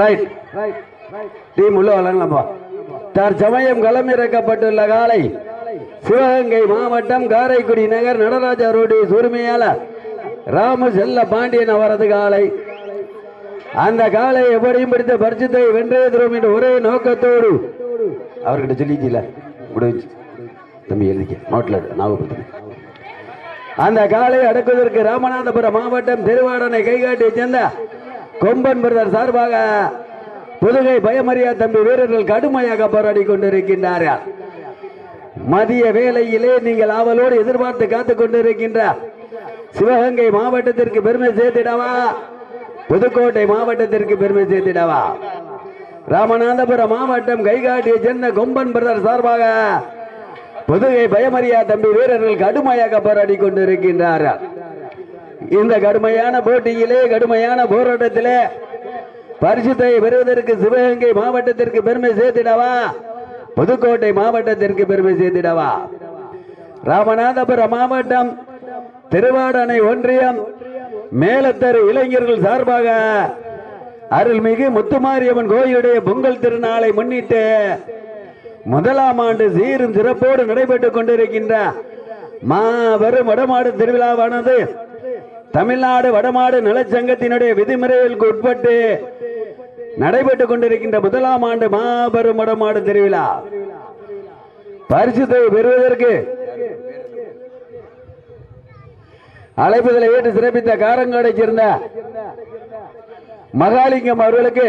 Right team உள்ள வழங்கலாமா தற்சமயம் களமிறக்கப்பட்டுள்ள காலை. சிவகங்கை மாவட்டம் காரைக்குடி நகர் நடராஜா ரோடு சுருமையாளர் ராம செல்ல பாண்டியன் அவரது காலை. அந்த காலை எப்படியும் பிடித்த பரிசுத்தை வென்றே தரும் என்ற ஒரே நோக்கத்தோடு. அவர்கிட்ட சொல்லிக்கல முடிஞ்சு தம்பி எழுதிக்க. நோட்டில் ஞாபகப்படுத்துங்க அந்த காலை அடக்குவதற்கு ராமநாதபுரம் மாவட்டம் திருவாடனை கைகாட்டியை சேர்ந்த கொம்பன் பிரதர் சார்பாக புதுகை பயமறியா தம்பி வீரர்கள் கடுமையாக போராடி கொண்டிருக்கின்றார்கள். மதிய வேளையிலே நீங்கள் ஆவலோடு எதிர்பார்த்து காத்துக் கொண்டிருக்கின்ற சிவகங்கை மாவட்டத்திற்கு பெருமை சேர்த்திடவா? புதுக்கோட்டை மாவட்டத்திற்கு பெருமை சேர்த்திடவா? ராமநாதபுரம் மாவட்டம் கைகாட்டியை சேர்ந்த கொம்பன் பிரதர் சார்பாக புதுகை பயமறியா தம்பி வீரர்கள் கடுமையாக போராடி கொண்டிருக்கின்றார்கள் இந்த கடுமையான போட்டியிலே கடுமையான போராட்டத்திலே பரிசுத்தை பெறுவதற்கு சிவகங்கை மாவட்டத்திற்கு பெருமை சேர்த்திடவா? புதுக்கோட்டை மாவட்டத்திற்கு பெருமை சேர்த்திடவா? ராமநாதபுரம் மாவட்டம் திருவாடனை ஒன்றியம் மேலத்தரு இளைஞர்கள் சார்பாக அருள்மிகு முத்துமாரியம்மன் கோயிலுடைய பொங்கல் திருநாளை முன்னிட்டு முதலாம் ஆண்டு சீரும் சிறப்போடு நடைபெற்றுக் கொண்டிருக்கின்ற மாபெரும் வடமாடு திருவிழாவானது தமிழ்நாடு வடமாடு நலச்சங்கத்தினுடைய விதிமுறைகளுக்கு உட்பட்டு நடைபெற்றுக் கொண்டிருக்கின்ற முதலாம் ஆண்டு மாபெரும் வடமாடு திருவிழா. பரிசுத்தை பெறுவதற்கு அழைப்புதலை ஏற்று சிறப்பித்த காரங்காடை சேர்ந்த மகாலிங்கம் அவர்களுக்கு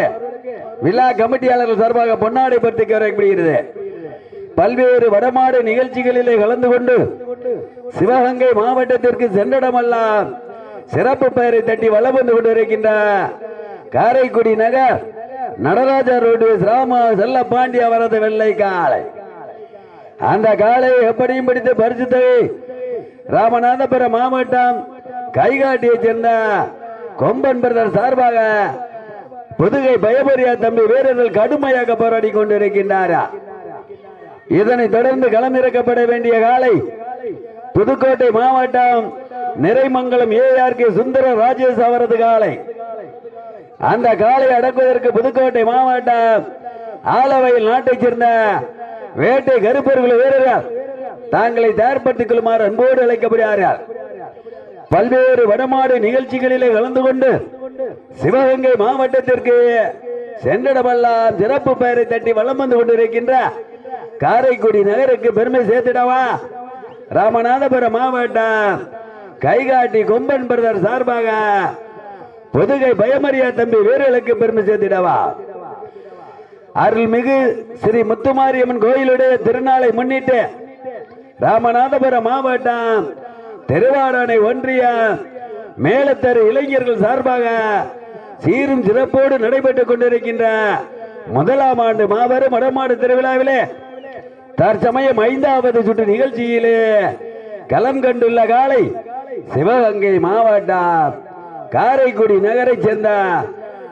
விழா கமிட்டியாளர்கள் சார்பாக பொன்னாடை பற்றி வரைக்கப்படுகிறது பல்வேறு வடமாடு நிகழ்ச்சிகளிலே கலந்து கொண்டு சிவகங்கை மாவட்டத்திற்கு சென்றடமெல்லாம் சிறப்பு பெயரை தட்டி வளம் வந்து கொண்டிருக்கின்ற காரைக்குடி நகர் நடராஜா ரோடு ராம செல்லப்பாண்டி அவரது வெள்ளை காலை அந்த காலை எப்படியும் பிடித்து பரிசுத்தவை ராமநாதபுரம் மாவட்டம் கைகாட்டியை சேர்ந்த கொம்பன் பிரதர் சார்பாக புதுகை பயபரியா தம்பி வீரர்கள் கடுமையாக போராடி கொண்டிருக்கின்றாரா. இதனை தொடர்ந்து களமிறக்கப்பட வேண்டிய காலை புதுக்கோட்டை மாவட்டம் நிறைமங்கலம் ஏஆர் கே சுந்தர ராஜேஷ் அவரது காலை. அந்த காலை அடக்குவதற்கு புதுக்கோட்டை மாவட்டம் ஆலவையில் நாட்டைச் சேர்ந்த வேட்டை கருப்பர்கள் வீரர்கள் தாங்களை தயார்படுத்திக் கொள்ளுமாறு அன்போடு அழைக்கப்படுகிறார்கள். பல்வேறு வடமாடு நிகழ்ச்சிகளிலே கலந்து கொண்டு சிவகங்கை மாவட்டத்திற்கு சென்றிடமெல்லாம் சிறப்பு பெயரை தட்டி வலம் வந்து கொண்டிருக்கின்ற காரைக்குடி நகருக்கு பெருமை சேர்த்திடவா? ராமநாதபுரம் மாவட்டம். கைகாட்டி கொம்பன் பிரதர் சார்பாக புதுகை பயமரியா தம்பி வீரர்களுக்கு பெருமை சேர்த்திடவா? அருள்மிகு ஸ்ரீ முத்துமாரியம்மன் கோயிலுடைய திருநாளை முன்னிட்டு ராமநாதபுரம் மாவட்டம் திருவாடானை ஒன்றிய மேலத்தரு இளைஞர்கள் சார்பாக சீரும் சிறப்போடு நடைபெற்றுக் கொண்டிருக்கின்ற முதலாம் ஆண்டு மாபெரும் வடமாடு திருவிழாவிலே தற்சமயம் ஐந்தாவது சுற்று நிகழ்ச்சியிலே களம் கண்டுள்ள காலை சிவகங்கை மாவட்டம் காரைக்குடி நகரை சேர்ந்த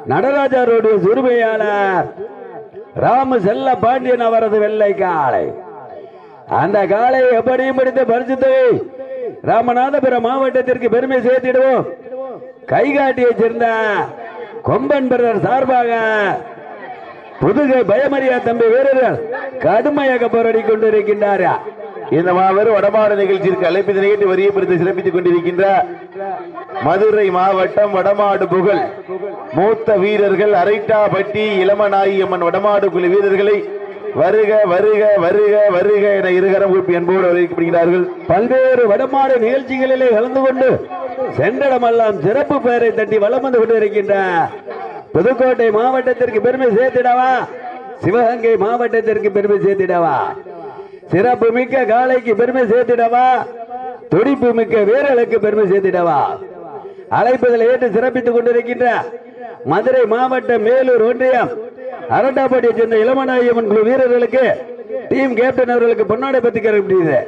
நடராஜா சுருமையாளர் உரிமையாளர் ராம செல்ல பாண்டியன் அவரது வெள்ளை காளை. அந்த காலை எப்படியும் பிடித்த பரிசு ராமநாதபுரம் மாவட்டத்திற்கு பெருமை சேர்த்திடுவோம். கைகாட்டியை சேர்ந்த கொம்பன் பிரதர் சார்பாக புதுகை பயமறியா தம்பி வீரர்கள் கடுமையாக போராடி கொண்டிருக்கின்றாரா இந்த மாபெரும் வடமாடு நிகழ்ச்சிக்கு அழைப்பதை நிகழ்ச்சி வரியப்படுத்தி சிறப்பித்துக் கொண்டிருக்கின்ற மதுரை மாவட்டம் வடமாடு புகழ். மூத்த வீரர்கள் அரைட்டாபட்டி இளமநாயம்மன் வடமாடு குழு வீரர்களை வருக வருக வருக வருக என இருகரம் கூப்பி என்போடு வரவேற்கப்படுகிறார்கள் பல்வேறு வடமாடு நிகழ்ச்சிகளிலே கலந்து கொண்டு சென்றடமெல்லாம் சிறப்பு பெயரை தட்டி வலம் வந்து கொண்டிருக்கின்ற புதுக்கோட்டை மாவட்டத்திற்கு பெருமை சேர்த்திடவா? சிவகங்கை மாவட்டத்திற்கு பெருமை சேர்த்திடவா? சிறப்பு மிக்க காளைக்கு பெருமை சேர்த்திடவா? துடிப்பு மிக்க வீரர்களுக்கு பெருமை சேர்த்திடவா? அழைப்புகளை ஏற்று சிறப்பித்துக் கொண்டிருக்கின்ற மதுரை மாவட்டம் மேலூர் ஒன்றியம் அரண்டாப்பட்டியை சேர்ந்த இளமநாயம்மன் குழு வீரர்களுக்கு டீம் கேப்டன் அவர்களுக்கு பொன்னாடை பத்தி முடியுது.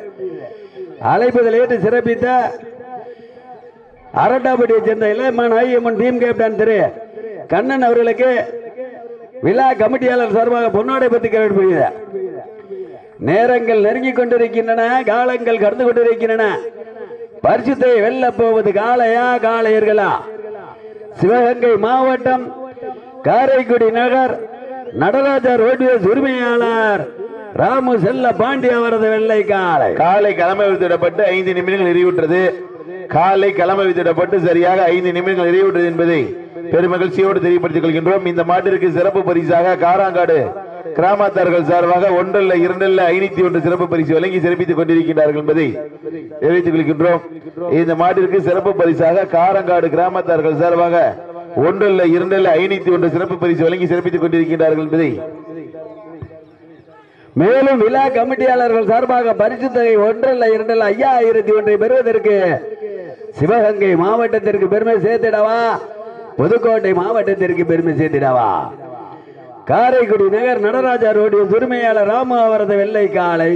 அழைப்புதல் ஏற்று சிறப்பித்த அரண்டாப்பட்டியை சேர்ந்த இளமன் ஐயம்மன் டீம் கேப்டன் திரு கண்ணன் அவர்களுக்கு விழா கமிட்டியாளர் சார்பாக பொன்னாடை பத்தி முடியுது நேரங்கள் நெருங்கிக் கொண்டிருக்கின்றன காலங்கள் கடந்து கொண்டிருக்கின்றன. பரிசுத்தை வெல்ல போவது காளையா காளையர்களா? சிவகங்கை மாவட்டம் காரைக்குடி நகர் நடராஜா ரோட்வேஸ் உரிமையாளர் ராமு செல்ல பாண்டி அவரது வெள்ளை காலை காலை கிளம்ப வித்திடப்பட்டு ஐந்து நிமிடங்கள் நிறைவுற்றது காலை கிளம்ப வித்திடப்பட்டு சரியாக ஐந்து நிமிடங்கள் நிறைவுற்றது என்பதை பெருமகிழ்ச்சியோடு தெரியப்படுத்திக் கொள்கின்றோம் இந்த மாட்டிற்கு சிறப்பு பரிசாக காராங்காடு கிராமத்தார்கள் சார்பாக ஒன்றல்ல இரண்டல்ல ஐநூத்தி ஒன்று சிறப்பு பரிசு வழங்கி சிறப்பித்துக் கொண்டிருக்கிறார்கள் என்பதை தெரிவித்துக் கொள்கின்றோம். இந்த மாட்டிற்கு சிறப்பு பரிசாக காரங்காடு கிராமத்தார்கள் சார்பாக ஒன்றல்ல இரண்டல்ல ஐநூத்தி ஒன்று சிறப்பு பரிசு வழங்கி சிறப்பித்துக் கொண்டிருக்கிறார்கள் என்பதை மேலும் விழா கமிட்டியாளர்கள் சார்பாக பரிசு தொகை ஒன்றல்ல இரண்டல்ல ஐயாயிரத்தி ஒன்றை பெறுவதற்கு சிவகங்கை மாவட்டத்திற்கு பெருமை சேர்த்திடவா? புதுக்கோட்டை மாவட்டத்திற்கு பெருமை சேர்த்திடவா? காரைக்குடி நகர் நடராஜா ரோடு உரிமையாளர் ராமு அவரது வெள்ளை காலை.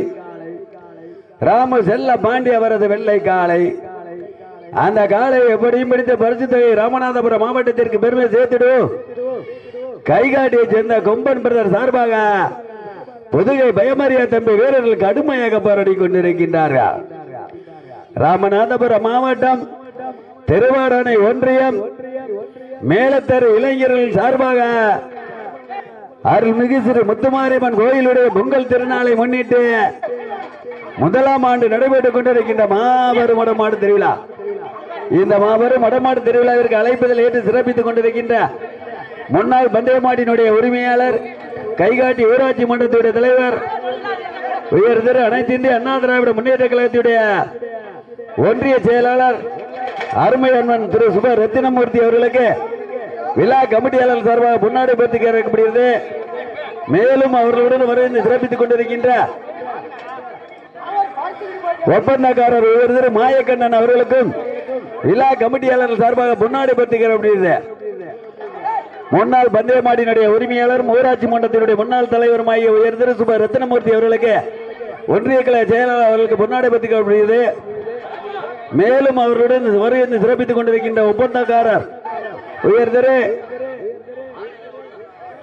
ராமு செல்ல பாண்டி அவரது வெள்ளை காலை. அந்த காலை எப்படியும் பிடித்த பரிசு தொகை ராமநாதபுரம் மாவட்டத்திற்கு பெருமை சேர்த்துடும் கைகாட்டியை சேர்ந்த கொம்பன் பிரதர் சார்பாக புதுகை பயமறியா தம்பி வீரர்கள் கடுமையாக போராடி கொண்டிருக்கின்றார்கள். ராமநாதபுரம் மாவட்டம் திருவாடனை ஒன்றியம் மேலத்தரு இளைஞர்கள் சார்பாக அருள்மிகு ஸ்ரீ முத்துமாரியம்மன் கோயிலுடைய பொங்கல் திருநாளை முன்னிட்டு முதலாம் ஆண்டு நடைபெற்றுக் கொண்டிருக்கின்ற மாபெரும் வடமாடு திருவிழா. இந்த மாபெரும் மடமாடு திருவிழாவிற்கு அழைப்பதில் ஏற்று சிறப்பித்துக் கொண்டிருக்கின்ற முன்னாள் பந்தயமாட்டினுடைய உரிமையாளர் கைகாட்டி ஊராட்சி மன்றத்துடைய தலைவர் உயர் திரு அனைத்து இந்திய அண்ணா திராவிட முன்னேற்ற கழகத்துடைய ஒன்றிய செயலாளர் அருமை அண்ணன் திரு சுப ரத்தினமூர்த்தி அவர்களுக்கு விழா கமிட்டியாளர் சார்பாக முன்னாடி பற்றி கேட்கப்படுகிறது மேலும் அவர்களுடன் வரைந்து சிறப்பித்துக் கொண்டிருக்கின்ற ஒப்பந்தக்காரர் உயர் திரு மாயக்கண்ணன் அவர்களுக்கும் விழா கமிட்டியாளர் சார்பாக முன்னாடி பற்றி கேட்கப்படுகிறது முன்னாள் பந்தயமாடியினுடைய உரிமையாளர் ஊராட்சி மன்றத்தினுடைய முன்னாள் தலைவருமாகிய உயர் திரு சுப ரத்னமூர்த்தி அவர்களுக்கு ஒன்றிய கழக செயலாளர் அவர்களுக்கு முன்னாடி பற்றி கேட்கப்படுகிறது மேலும் அவருடன் வருகை சிறப்பித்துக் கொண்டிருக்கின்ற ஒப்பந்தக்காரர் உயர் திரு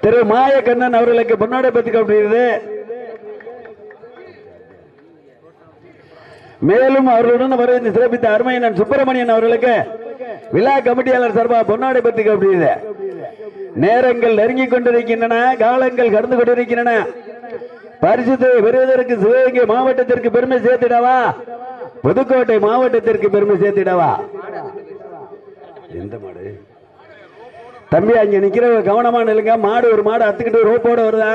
திரு மாயக்கண்ணன் அவர்களுக்கு பொன்னாடை பற்றுக்கப்படுகிறது மேலும் அவர்களுடன் வருகை சிறப்பித்த அருமையனன் சுப்பிரமணியன் அவர்களுக்கு விழா கமிட்டியாளர் சார்பாக பொன்னாடை பெற்றுக் கேட்கப்படுகிறது நேரங்கள் நெருங்கிக் கொண்டிருக்கின்றன காலங்கள் கடந்து கொண்டிருக்கின்றன. பரிசுத்தை பெறுவதற்கு சிவகங்கை மாவட்டத்திற்கு பெருமை சேர்த்திடவா? புதுக்கோட்டை மாவட்டத்திற்கு பெருமை சேர்த்திடவா? எந்த மாடு? தம்பி அங்க நிக்கிற கவனமா நில்லுங்க. மாடு ஒரு மாடு அத்துக்கிட்டு ரோப்போட வருதா?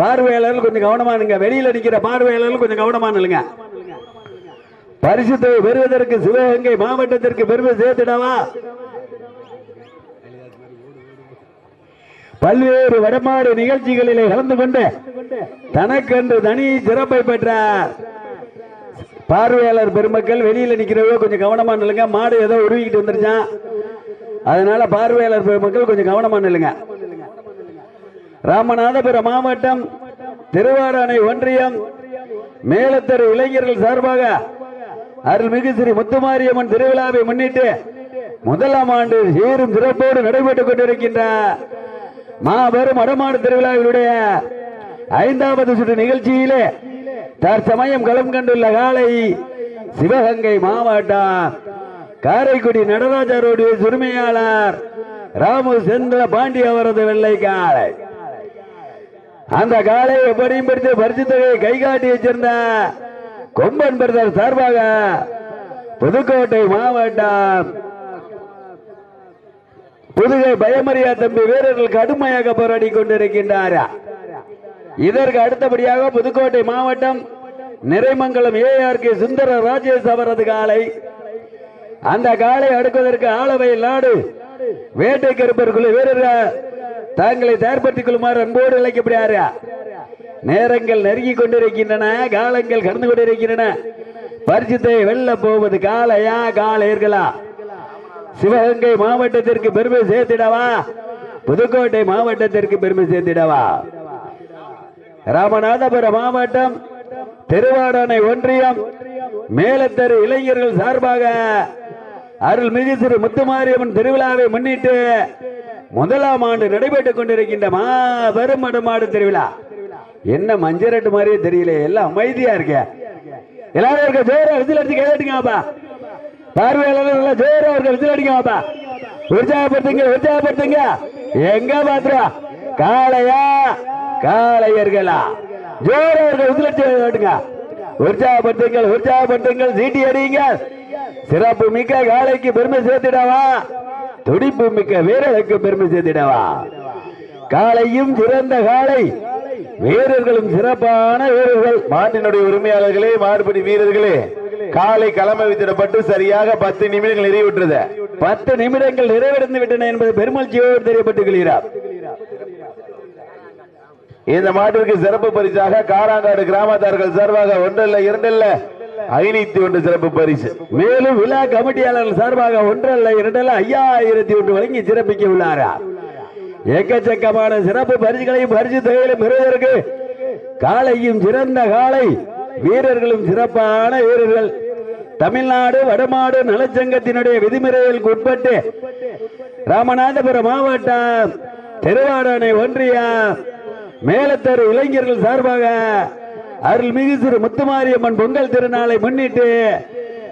பார்வையாளர்கள் கொஞ்சம் கவனமா நில்லுங்க. வெளியில நிக்கிற பார்வையாளர்கள் கொஞ்சம் கவனமா நில்லுங்க. பரிசுத்தை பெறுவதற்கு சிவகங்கை மாவட்டத்திற்கு பெருமை சேர்த்திடவா? பல்வேறு வடமாடு நிகழ்ச்சிகளிலே கலந்து கொண்டு தனக்கென்று தனி சிறப்பை பெற்ற பார்வையாளர் பெருமக்கள் வெளியில நிக்கிறவங்க கொஞ்சம் கவனமா நில்லுங்க. மாடு ஏதோ உருவிக்கிட்டு வந்துருச்சான் அதனால பார்வையாளர் மக்கள் கொஞ்சம் கவனமா நில்லுங்க. ராமநாதபுரம் மாவட்டம் திருவாடானை ஒன்றியம் மேலத்தரு இளைஞர்கள் சார்பாக அருள்மிகு ஸ்ரீ முத்துமாரியம்மன் திருவிழாவை முன்னிட்டு முதலாம் ஆண்டு சீரும் சிறப்போடு நடைபெற்றுக் கொண்டிருக்கின்ற மாபெரும் வடமாடு திருவிழாவினுடைய ஐந்தாவது சுற்று நிகழ்ச்சியிலே தற்சமயம் களம் கண்டுள்ள காலை சிவகங்கை மாவட்டம் காரைக்குடி நடராஜருடைய ரோடு உரிமையாளர் ராமு செந்தில பாண்டி அவரது வெள்ளை காலை அந்த காலை எப்படியும் பிடித்து பரிசு தொகையை காட்டி வச்சிருந்தார் கொம்பன் பிரதர் சார்பாக புதுக்கோட்டை மாவட்டம் புதுகை பயமரியா தம்பி வீரர்கள் கடுமையாக போராடி கொண்டிருக்கின்றார்? இதற்கு அடுத்தபடியாக புதுக்கோட்டை மாவட்டம் நிறைமங்கலம் ஏஆர் கே சுந்தர ராஜேஷ் அவரது காலை அந்த காலை அடுக்குவதற்கு ஆளவையில் நாடு. வேட்டை கருப்பருக்குள்ள வீரர்கள்? தாங்களை தயார்படுத்திக் கொள்ளுமாறு அன்போடு இழைக்கப்படுகிறார் நேரங்கள் நெருங்கி கொண்டிருக்கின்றன காலங்கள் கடந்து கொண்டிருக்கின்றன. பரிசுத்தை வெல்ல போவது காலையா காலையர்களா சிவகங்கை மாவட்டத்திற்கு பெருமை சேர்த்திடவா? புதுக்கோட்டை மாவட்டத்திற்கு பெருமை சேர்த்திடவா? ராமநாதபுரம் மாவட்டம் திருவாடானை ஒன்றியம் மேலத்தரு இளைஞர்கள் சார்பாக அருள்மிகு திரு முத்துமாரியம்மன் திருவிழாவை முன்னிட்டு முதலாம் ஆண்டு நடைபெற்றுக் கொண்டிருக்கின்ற மாபெரும் மடமாடு திருவிழா. என்ன மஞ்சரட்டு மாதிரியே தெரியல எல்லாம் அமைதியா இருக்க. எல்லாரும் இருக்க ஜோரா விசில் அடிச்சு கேட்டுங்கப்பா பார்வையாளர்கள் நல்லா ஜோரா இருக்க விசில் அடிங்கப்பா உற்சாகப்படுத்துங்க உற்சாகப்படுத்துங்க. எங்க பாத்திரம் காளையா? காளையர்களா? ஜோரா இருக்க விசில் அடிச்சு கேட்டுங்க உற்சாகப்படுத்துங்கள் உற்சாகப்படுத்துங்கள் சீட்டி அடியுங்கள். சிறப்பு மிக்க காளைக்கு பெருமை சேர்த்திடவா? துடிப்பு மிக்க வீரர்களுக்கு பெருமை சேர்த்திடவா? காளையும் சிறந்த காளை. வீரர்களும் சிறப்பான வீரர்கள். மாட்டினுடைய உரிமையாளர்களே மாறுபடி வீரர்களே காலை களமை வித்திடப்பட்டு சரியாக பத்து நிமிடங்கள் நிறைவுற்றது. பத்து நிமிடங்கள் நிறைவடைந்து விட்டன என்பது பெருமகிழ்ச்சியோடு தெரியப்பட்டு கொள்கிறார். இந்த மாட்டிற்கு சிறப்பு பரிசாக காராங்காடு கிராமத்தார்கள் சார்பாக ஒன்றல்ல இரண்டல்ல ஐநூத்தி ஒன்று சிறப்பு பரிசு. மேலும் விழா கமிட்டியாளர்கள் சார்பாக ஒன்றல்ல இரண்டல்ல ஐயாயிரத்தி ஒன்று வழங்கி சிறப்பிக்க உள்ளாரா? எக்கச்சக்கமான சிறப்பு பரிசுகளையும் பரிசு தொகைகளையும் பெறுவதற்கு காலையும் சிறந்த காளை வீரர்களும் சிறப்பான வீரர்கள். தமிழ்நாடு வடமாடு நலச்சங்கத்தினுடைய விதிமுறைகளுக்கு உட்பட்டு ராமநாதபுரம் மாவட்டம் திருவாரணை ஒன்றிய மேலத்தரு இளைஞர்கள் சார்பாக அருள்மிகு திரு முத்துமாரியம்மன் பொங்கல் திருநாளை முன்னிட்டு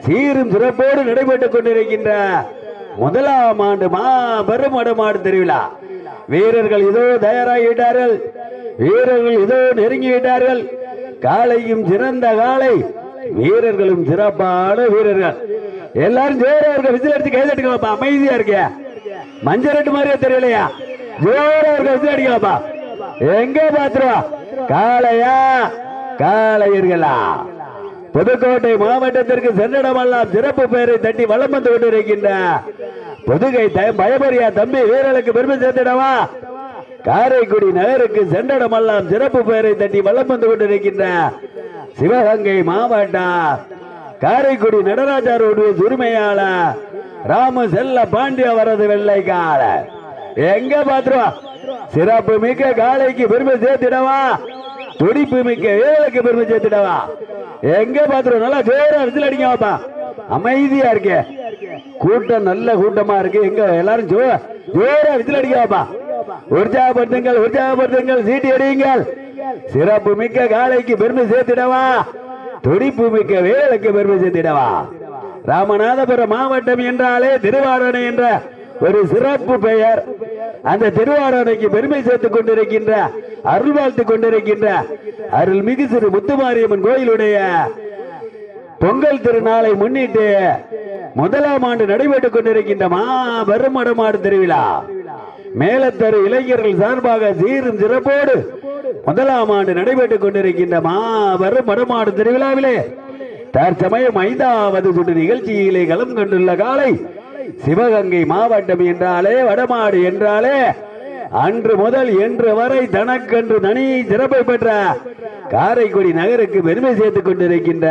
சீரும் சிறப்போடு நடைபெற்றுக் கொண்டிருக்கின்ற முதலாம் ஆண்டு மாபெரும் வடமாடு திருவிழா. வீரர்கள் இதோ தயாராகிவிட்டார்கள். வீரர்கள் இதோ நெருங்கிவிட்டார்கள். காளையும் சிறந்த காளை. வீரர்களும் சிறப்பான வீரர்கள். எல்லாரும் ஜோரா இருக்க விசில் அடிச்சு கை தட்டுங்கப்பா. அமைதியா இருக்க மஞ்சள் மாதிரியே தெரியலையா? ஜோரா இருக்க விசில் அடிக்கலாப்பா எங்க பாத்துருவா? காளையா? காளையர்களா புதுக்கோட்டை மாவட்டத்திற்கு சென்னிடமெல்லாம் சிறப்பு பெயரை தட்டி வளம் வந்து கொண்டிருக்கின்ற புதுகை த- பயபரியா தம்பி வீரலுக்கு பெருமை சேர்த்திடவா? காரைக்குடி நகருக்கு சென்றடமெல்லாம் சிறப்பு பெயரை தட்டி வளம் வந்து கொண்டிருக்கின்ற சிவகங்கை மாவட்டம் காரைக்குடி நடராஜாருடைய உரிமையாளர் ராம செல்ல பாண்டிய வரது வெள்ளைக்கால எங்க பாத்துருவா? சிறப்பு மிக்க காளைக்கு பெருமை சேர்த்திடவா? துடிப்பு மிக்க ஏழுக்கு பெருமை சேர்த்திடவா எங்க பாத்துருவோம் நல்லா ஜோரா விசில் அடிங்க வாப்பா அமைதியா இருக்கே. கூட்டம் நல்ல கூட்டமா இருக்கு. எங்க எல்லாரும் ஜோ ஜோரா விசில் அடிங்க வாப்பா உற்சாகப்படுத்துங்கள் உற்சாகப்படுத்துங்கள். சீட்டி அடியுங்கள். சிறப்பு மிக்க காளைக்கு பெருமை சேர்த்திடவா துடிப்பு மிக்க வேலுக்கு பெருமை சேர்த்திடவா ராமநாதபுரம் மாவட்டம் என்றாலே திருவாரணை என்ற ஒரு சிறப்பு பெயர். அந்த திருவாரணைக்கு பெருமை சேர்த்துக் கொண்டிருக்கின்ற அருள் வாழ்த்துக் கொண்டிருக்கின்ற அருள்மிகு சிறு முத்துமாரியம்மன் கோயிலுடைய பொங்கல் திருநாளை முன்னிட்டு முதலாம் ஆண்டு நடைபெற்றுக் கொண்டிருக்கின்ற மாபெரும் மடமாடு திருவிழா. மேலத்தரு இளைஞர்கள் சார்பாக சீரும் சிறப்போடு முதலாம் ஆண்டு நடைபெற்றுக் கொண்டிருக்கின்ற மாபெரும் மடமாடு திருவிழாவிலே தற்சமயம் ஐந்தாவது சுற்று நிகழ்ச்சியிலே கலம் கொண்டுள்ள காலை சிவகங்கை மாவட்டம் என்றாலே வடமாடு என்றாலே அன்று முதல் என்று வரை தனக்கன்று தனி சிறப்பை பெற்ற காரைக்குடி நகருக்கு பெருமை சேர்த்துக் கொண்டிருக்கின்ற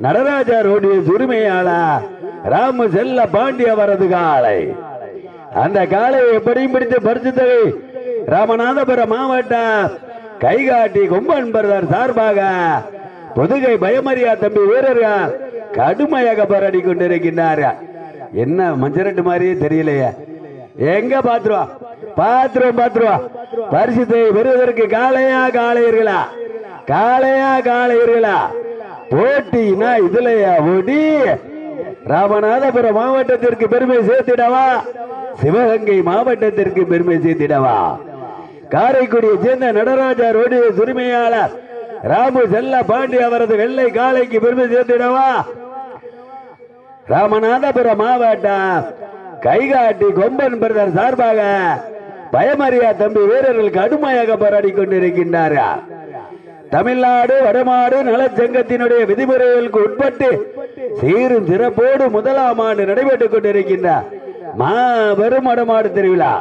நடராஜா ரோடிய உரிமையாளர் ராம செல்ல பாண்டிய வரது காலை அந்த காலையை எப்படியும் பிடித்து பரிசு ராமநாதபுரம் மாவட்டம் கைகாட்டி கும்பன் பரதர் சார்பாக புதுகை பயமரியா தம்பி வீரர்கள் கடுமையாக போராடி கொண்டிருக்கின்றார்கள் என்ன மஞ்சரட்டு மாதிரியே தெரியலையே. எங்க பாத்துருவா? பாத்துருவோம் பாத்துருவா பரிசுத்தை பெறுவதற்கு காளையா காளையர்களா? காளையா காளையர்களா? போட்டினா இதுலயா ஓடி ராமநாதபுரம் மாவட்டத்திற்கு பெருமை சேர்த்திடவா? சிவகங்கை மாவட்டத்திற்கு பெருமை சேர்த்திடவா? காரைக்குடியை சேர்ந்த நடராஜா ரோடு உரிமையாளர் ராமு செல்ல பாண்டி அவரது வெள்ளை காளைக்கு பெருமை சேர்த்திடவா? ராமநாதபுரம் மாவட்டம் கைகாட்டி கொம்பன் பிரதர் சார்பாக பயமறியா தம்பி வீரர்கள் கடுமையாக போராடி கொண்டிருக்கின்றார்கள் தமிழ்நாடு வடமாடு நலச்சங்கத்தினுடைய விதிமுறைகளுக்கு உட்பட்டு சீரும் சிறப்போடு முதலாம் ஆண்டு நடைபெற்றுக் கொண்டிருக்கின்ற மாபெரும் வடமாடு திருவிழா.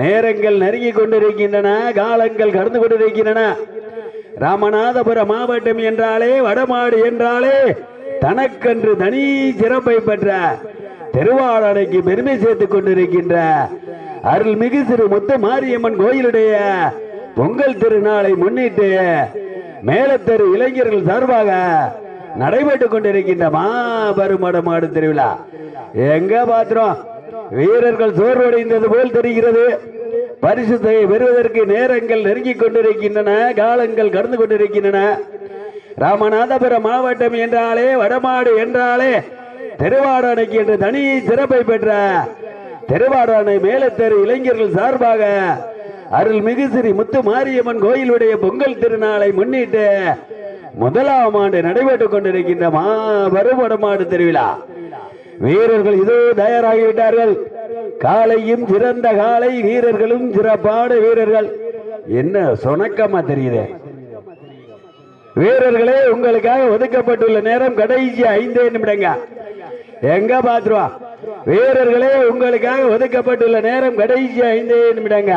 நேரங்கள் நெருங்கி கொண்டிருக்கின்றன காலங்கள் கடந்து கொண்டிருக்கின்றன. ராமநாதபுரம் மாவட்டம் என்றாலே வடமாடு என்றாலே தனக்கன்று தனி சிறப்பை பெற்ற திருவாளனைக்கு பெருமை சேர்த்துக் கொண்டிருக்கின்ற அருள்மிகு சிறு முத்து மாரியம்மன் கோயிலுடைய பொங்கல் திருநாளை முன்னிட்டு மேலத்தெரு இளைஞர்கள் சார்பாக நடைபெற்றுக் கொண்டிருக்கின்ற மாபெரும் மாடு திருவிழா. எங்க பாத்திரம்? வீரர்கள் சோர்வடைந்தது போல் தெரிகிறது. பரிசுத்தை பெறுவதற்கு நேரங்கள் நெருங்கிக் கொண்டிருக்கின்றன காலங்கள் கடந்து கொண்டிருக்கின்றன. ராமநாதபுரம் மாவட்டம் என்றாலே வடமாடு என்றாலே திருவாடனைக்கு என்று தனி சிறப்பை பெற்ற தெருவாடானை மேலத்தேறு இளைஞர்கள் சார்பாக அருள்மிகு ஸ்ரீ முத்து மாரியம்மன் கோயிலுடைய பொங்கல் திருநாளை முன்னிட்டு முதலாம் ஆண்டு நடைபெற்றுக் கொண்டிருக்கின்ற மாபெரும் வடமாடு திருவிழா. வீரர்கள் இதோ தயாராகிவிட்டார்கள். காலையும் சிறந்த காலை வீரர்களும் சிறப்பான வீரர்கள். என்ன சொணக்கமா தெரியுது? வீரர்களே உங்களுக்காக ஒதுக்கப்பட்டுள்ள நேரம் கடைசி ஐந்தே நிமிடங்க. எங்க பாத்துருவா? வீரர்களே உங்களுக்காக ஒதுக்கப்பட்டுள்ள நேரம் கடைசி ஐந்து நிமிடங்க.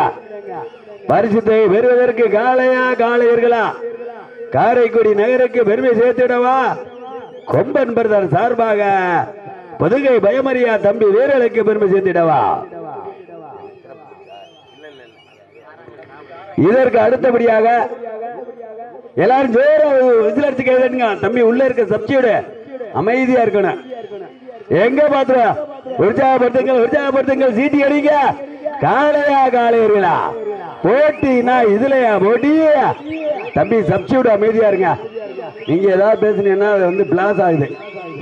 பரிசுத்தை பெறுவதற்கு காளையா காளையர்களா? காரைக்குடி நகருக்கு பெருமை சேர்த்திடவா? கொம்பன் பிரதர் சார்பாக புதுகை பயமறியா தம்பி வீரர்களுக்கு பெருமை சேர்த்திடவா? இதற்கு அடுத்தபடியாக எல்லாரும் ஜோரா விசில் அடிச்சு கேளுங்க. தம்பி உள்ள இருக்க சப்ஜியோட அமைதியா இருக்கணும். எங்க பாத்துவா உற்சாகப்படுத்துங்கள் உற்சாகப்படுத்துங்கள். சீட்டி அடிங்க. காளையா காளையர்களா போட்டினா இதுலயா? போட்டி. தம்பி சப்ஜியோட அமைதியா இருங்க. நீங்க ஏதாவது பேசுனீங்கன்னா அது வந்து பிளாஸ் ஆகுது.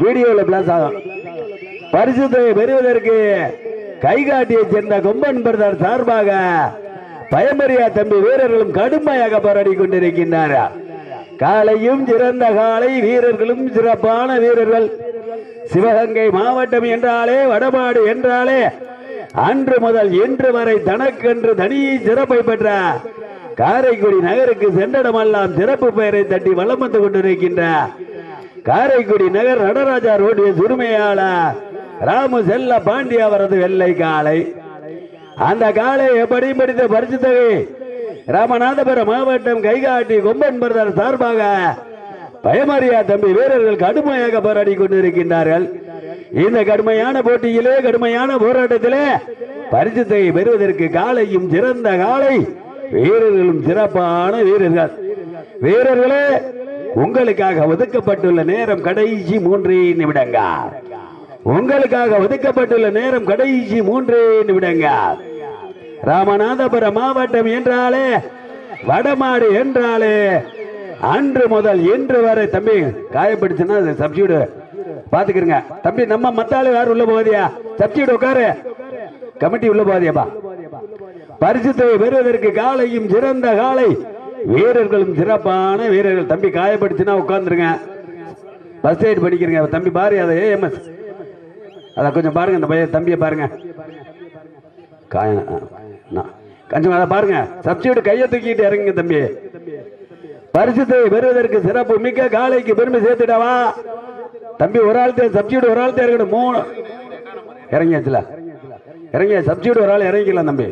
வீடியோல பிளாஸ் ஆகும். பரிசுத்தை பெறுவதற்கு கைகாட்டியை சேர்ந்த கொம்பன் பிரதர் சார்பாக பயமறியா தம்பி வீரர்களும் கடுமையாக போராடி கொண்டிருக்கின்றார் காலையும் சிறந்த காலை வீரர்களும் சிறப்பான வீரர்கள். சிவகங்கை மாவட்டம் என்றாலே வடமாடு என்றாலே அன்று முதல் இன்று வரை தனக்கென்று தனி சிறப்பை பெற்ற காரைக்குடி நகருக்கு சென்றடமெல்லாம் சிறப்பு பெயரை தட்டி வலம் வந்து கொண்டிருக்கின்ற காரைக்குடி நகர் நடராஜா ரோடு சுருமையாளர் ராமு செல்ல பாண்டி அவரது வெள்ளை காலை அந்த காலை எப்படி படித்த பரிசு தொகை ராமநாதபுரம் மாவட்டம் கைகாட்டி கொம்பன் பிரதர் சார்பாக பயமறியா தம்பி வீரர்கள் கடுமையாக போராடி கொண்டிருக்கின்றார்கள். இந்த கடுமையான போட்டியிலே கடுமையான போராட்டத்திலே பரிசுத்தை பெறுவதற்கு காலையும் சிறந்த காலை வீரர்களும் சிறப்பான வீரர்கள். வீரர்களே உங்களுக்காக ஒதுக்கப்பட்டுள்ள நேரம் கடைசி மூன்றே நிமிடங்கள் உங்களுக்காக ஒதுக்கப்பட்டுள்ள நேரம் கடைசி மூன்றே நிமிடங்கள் ராமநாதபுரம் மாவட்டம் என்றாலே வடமாடு என்றாலே அன்று முதல் இன்று வரை தம்பி காயப்படுச்சுன்னா அது பாத்துக்கிறங்க. தம்பி நம்ம மத்தாளு யார் உள்ள போவதியா சப்சியூடு உட்காரு. கமிட்டி உள்ள போதியாப்பா பரிசுத்தை பெறுவதற்கு காலையும் சிறந்த காலை. வீரர்களும் சிறப்பான வீரர்கள். தம்பி காயப்படுச்சுன்னா உட்காந்துருங்க ஃபர்ஸ்ட் எய்ட் படிக்கிறீங்க தம்பி பாரு அதை ஏஎம்எஸ் அதை கொஞ்சம் பாருங்க இந்த பையன் தம்பியை பாருங்க. காய நான். கொஞ்சம் அதை பாருங்க. சப்சிடி கையை தூக்கிட்டு இறங்குங்க தம்பி. பரிசுத்தை பெறுவதற்கு சிறப்பு மிக்க காலைக்கு பெருமை சேர்த்துடவா? தம்பி ஒரு ஆள் சப்சிடி ஒரு ஆள் இருக்கணும். மூணு இறங்கியாச்சுல? இறங்கிய சப்சிடி ஒரு ஆள் இறங்கிக்கலாம் தம்பி.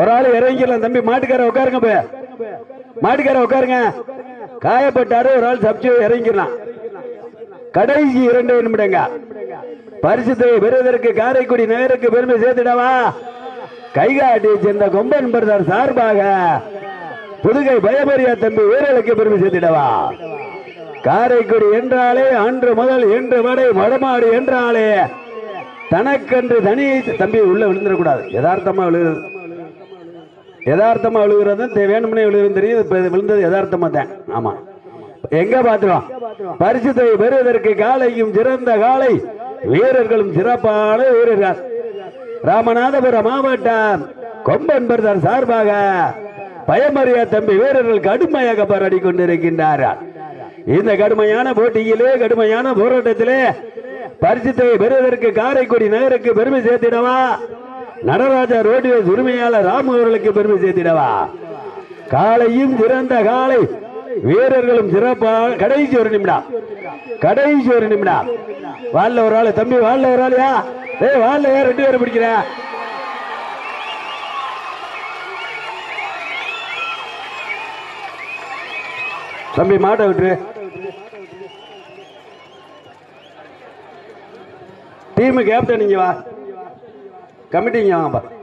ஒரு ஆள் இறங்கிக்கலாம் தம்பி. மாட்டுக்கார உட்காருங்க போய். மாட்டுக்கார உட்காருங்க. காயப்பட்டாரு ஒரு ஆள் சப்சிடி இறங்கிக்கலாம் கடைசி இரண்டு நிமிடங்க. பரிசுத்தை பெறுவதற்கு காரைக்குடி நகருக்கு பெருமை சேர்த்துடவா? கைகாட்டி சேர்ந்த கொம்பன் பிரதர் சார்பாக புதுகை பயமரியா தம்பி வீரர்களுக்கு பெருமை சேர்த்திடவா? காரைக்குடி என்றாலே அன்று முதல் இன்று வரை வடமாடு என்றாலே தனக்கென்று தனி தம்பி உள்ள விழுந்துடக்கூடாது. யதார்த்தமா விழுகிறது. யதார்த்தமா விழுகிறது வேணும்னே விழுகிறது தெரியும் இப்ப விழுந்தது யதார்த்தமா தான். ஆமா. எங்க பாத்துருவோம் பரிசுத்தை பெறுவதற்கு காலையும் சிறந்த காலை வீரர்களும் சிறப்பான வீரர்கள். ராமநாதபுரம் மாவட்டம் கொம்பன் பிரதர் சார்பாக பயமறியா தம்பி வீரர்கள் கடுமையாக போராடி கொண்டிருக்கின்றார்கள் இந்த கடுமையான போட்டியிலே கடுமையான போராட்டத்திலே பரிசுத்தை பெறுவதற்கு காரைக்குடி நகருக்கு பெருமை சேர்த்திடவா? நடராஜா ரோடிவேஸ் உரிமையாளர் ராமு அவர்களுக்கு பெருமை சேர்த்திடவா? காலையும் சிறந்த காலை வீரர்களும் சிறப்பாக கடைசி ஒரு நிமிடம் கடைசி ஒரு நிமிடம். வாழ்ல ஒரு ஆளு தம்பி வாழ்ல ஒரு ஆளையா ஏய் வாழ்ல ஏன் ரெண்டு பேரும் பிடிக்கிறேன் தம்பி மாட்டை விட்டு டீமு கேப்டன் இங்கே வா. கமிட்டிங்க வாங்கப்பா.